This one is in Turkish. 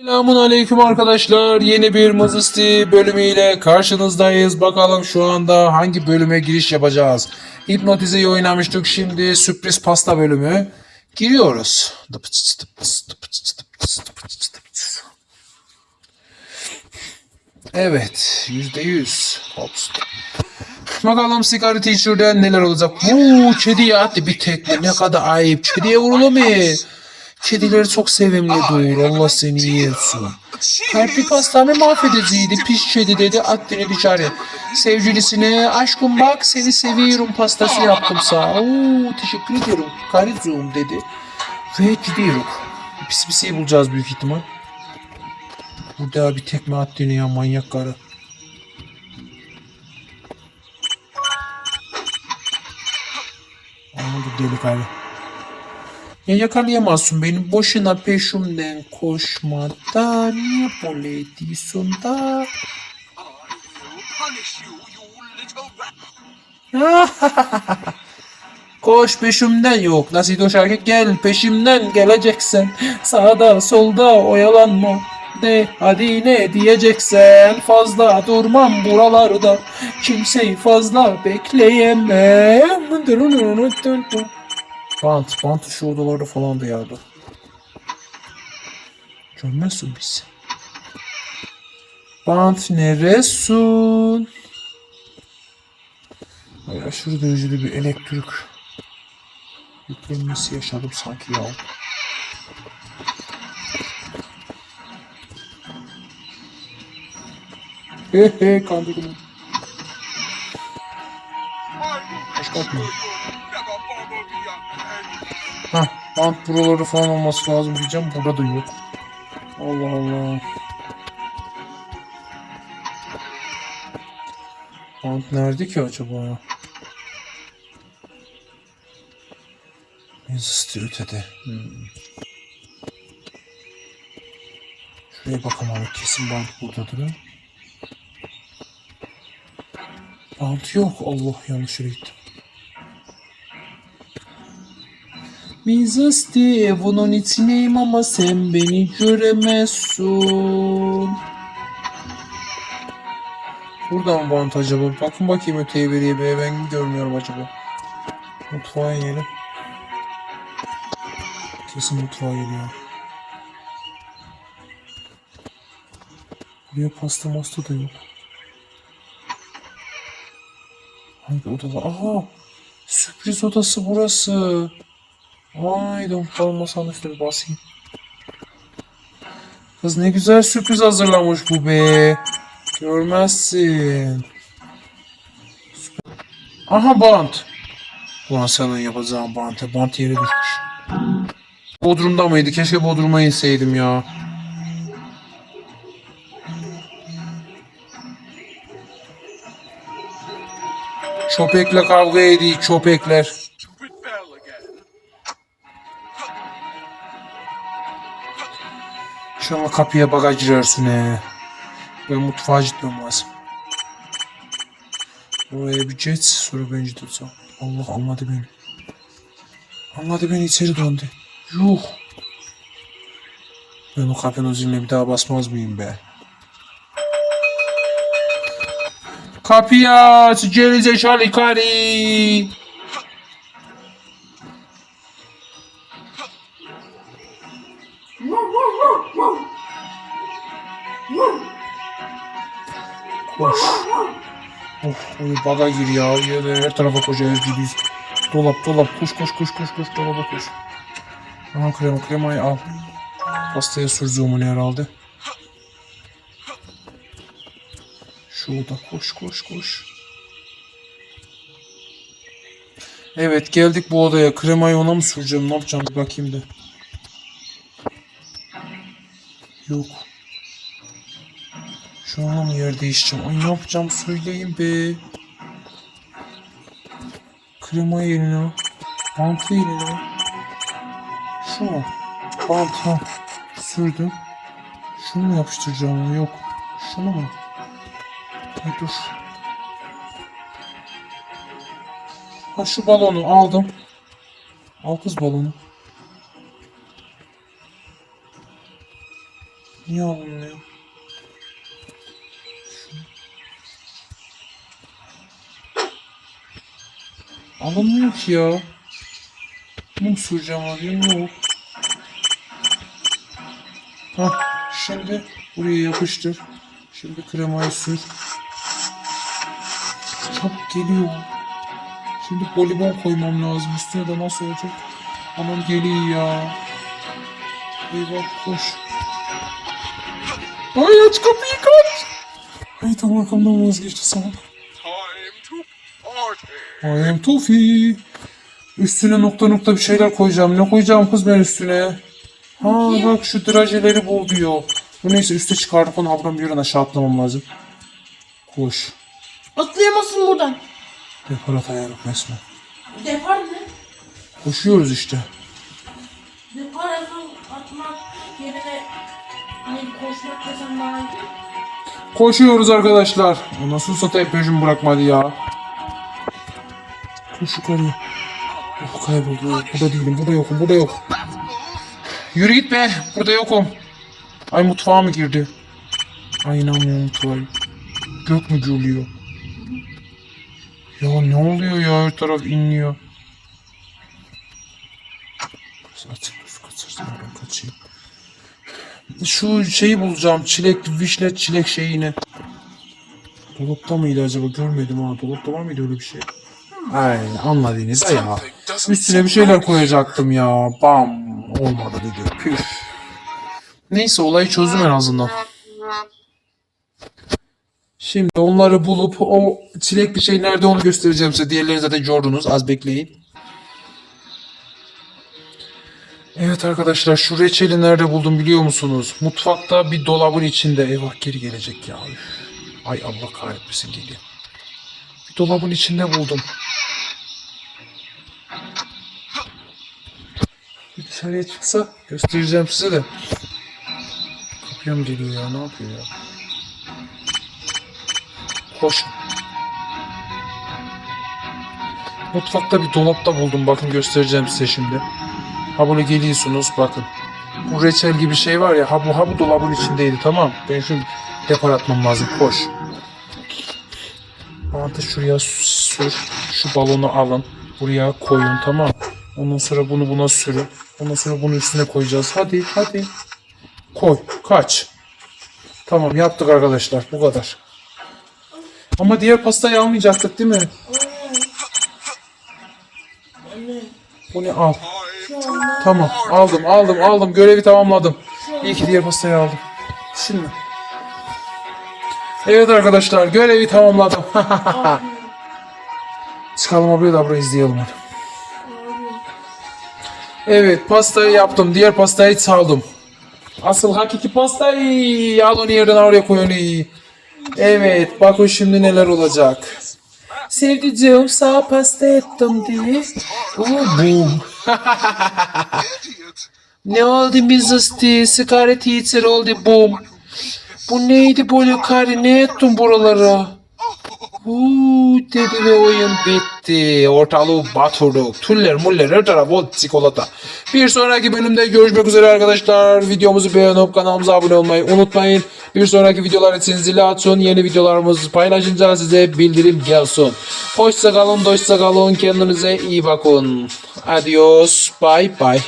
Selamun aleyküm arkadaşlar. Yeni bir Mazisti bölümüyle karşınızdayız. Bakalım şu anda hangi bölüme giriş yapacağız. Hipnotize'yi oynamıştık. Şimdi sürpriz pasta bölümü. Giriyoruz. Evet. Yüzde yüz. Bakalım sigara teacher'den neler olacak. Vuu kediye attı bir tekme. Ne kadar ayıp. Kediye vurulur mu? Kedileri çok sevimli doğur. Allah seni iyi etsin. Kalpli pastanı mahvedeceydi. Pis kedi dedi. Attığını dışarı. Sevgilisine aşkım bak seni seviyorum pastası yaptım sana. Oo, teşekkür ediyorum. Karizum dedi. Ve gidiyoruz. Pis bir şey bulacağız büyük ihtimal. Burada bir tekme attığını ya manyak karı. Oldu deli karı. Ya yakalayamazsın beni boşuna peşimden koşma da niye böyle ediyorsun da? Koş peşimden yok. Nasıl o şarkı gel peşimden geleceksen. Sağda solda oyalanma. De hadi ne diyeceksen fazla durmam buralarda kimseyi fazla bekleyemem. Bant, bant şu odalarda falan da yardı. Görmezsin bizi. Bant neresun? Ay aşırı derecede bir elektrik yüklenmesi yaşadım sanki ya. He he kandırdım. Hoş geldin. Bant buraları falan olması lazım diyeceğim. Burada da yok. Allah Allah. Bant nerede ki acaba? Yazısı ötede. Hmm. Şuraya bakalım. Kesin bant buradadır. Bant yok. Allah yanlış yere gittim. Mizasti bunun içineyim ama sen beni göremezsin. Burada mı bant acaba? Bakın bakayım öteye beriye be. Ben görmüyorum acaba. Mutfağa inelim. Kesin mutfağa geliyor. Buraya pasta masta da yok. Hangi odada? Aha! Sürpriz odası burası. Vay üstüne bir basayım. Kız ne güzel sürpriz hazırlamış bu be. Görmezsin. Aha bant. Ulan senin yapacağın bantı. Bant yere düşmüş. Bodrum'da mıydı? Keşke Bodrum'a inseydim ya. Çöpekle kavga ediyor çöpekler. İnşallah kapıya bagaj girersin he. Ben mutfağa gitmem lazım. Oraya bir geç sonra ben gideceğim. Allah anladı beni. Anladı beni içeri döndü. Yuh. Ben o kapının ziline bir daha basmaz mıyım be? Kapıyı aç gerizekalı karı. Koş. Of, oy baga gir ya. her tarafa koşuyoruz gibiyiz. Dolap dolap koş koş koş koş koş dolaba koş. Aha krema kremayı al. Pastaya süreceğim herhalde. Şurada koş koş koş. Evet geldik bu odaya. Kremayı ona mı süreceğim? Ne yapacağım bir bakayım da. Yok. Şu an yer değişeceğim? Ay ne yapacağım söyleyin be. Krema yerine. Bantı yerine. Şu mu? Bant ha. Sürdüm. Şunu mu yapıştıracağım? Yok. Şunu mu? Ay dur. Ha şu balonu aldım. Al kız balonu. Niye alınmıyor? Alınmıyor ki ya. Mum süreceğim arıyorum yok. Hah şimdi buraya yapıştır. Şimdi kremayı sür. Çabuk geliyor. Şimdi polibon koymam lazım. Üstüne de nasıl olacak? Anam geliyor ya. Eyvah koş. Ay aç kapıyı kaç. Ay tam arkamdan vazgeçti sana. I am Tofi. Üstüne nokta nokta bir şeyler koyacağım. Ne koyacağım kız ben üstüne? Ha bak şu drajeleri bul diyor. Bu neyse üste çıkardık onu buradan bir yerden aşağı atlamam lazım. Koş. Atlayamazsın buradan. Deparat ayarı resmen. Depar ne? Koşuyoruz işte. Depar atmak yerine Koşuyoruz arkadaşlar. Nasıl satayım peşimi bırakmadı ya. Koş yukarıya. Oh kayboldu. Burada değilim. Burada yokum. Burada yok. Yürü git be. Burada yokum. Ay mutfağa mı girdi? Ay inanmıyorum mutfağa. Gök mü gürlüyor? Ya ne oluyor ya? Her taraf inliyor. Açık. Kaçırsın ben kaçayım. Şu şeyi bulacağım. Çilek, vişne, çilek şeyini. Dolapta mıydı acaba? Görmedim ha. Dolapta var mıydı öyle bir şey? Ay anladınız ya. Üstüne bir şeyler koyacaktım ya. Bam. Olmadı dedi. Püf. Neyse olayı çözdüm en azından. Şimdi onları bulup o çilek bir şey nerede onu göstereceğim size. Diğerlerini zaten gördünüz. Az bekleyin. Evet arkadaşlar şu reçeli nerede buldum biliyor musunuz? Mutfakta bir dolabın içinde. Eyvah geri gelecek ya. Üf. Ay Allah kahretmesin geliyor. Bir dolabın içinde buldum. Bir dışarıya çıksa göstereceğim size de. Kapıya mı geliyor ya ne yapıyor ya? Koşun. Mutfakta bir dolapta buldum bakın göstereceğim size şimdi. Ha böyle geliyorsunuz bakın. Bu reçel gibi şey var ya ha bu, ha bu dolabın içindeydi tamam. Ben şu depar atmam lazım koş. Bantı şuraya sür. Şu balonu alın. Buraya koyun tamam. Ondan sonra bunu buna sürün. Ondan sonra bunu üstüne koyacağız. Hadi hadi. Koy. Kaç. Tamam yaptık arkadaşlar. Bu kadar. Ama diğer pastayı almayacaktık değil mi? Anne Bunu al. Tamam aldım aldım aldım görevi tamamladım. İyi ki diğer pastayı aldım. Şimdi. Evet arkadaşlar görevi tamamladım. Çıkalım abiye da burayı izleyelim hadi. Evet pastayı yaptım. Diğer pastayı çaldım. Asıl hakiki pastayı al yerden oraya koy onu. Evet bakın şimdi neler olacak. Sevdiceğim sağ pasta ettim diye. Oo, boom. Ne oldu Mizısti? Sigaret içer oldu bum. Bu neydi böyle karı? Ne ettin buralara? Uuu dedi ve oyun bitti. Ortalığı batırdık. Tüller muller her taraf o çikolata. Bir sonraki bölümde görüşmek üzere arkadaşlar. Videomuzu beğenip kanalımıza abone olmayı unutmayın. Bir sonraki videolar için zili açın. Yeni videolarımızı paylaşınca size bildirim gelsin. Hoşça kalın, hoşça kalın. Kendinize iyi bakın. Adios. Bye bye.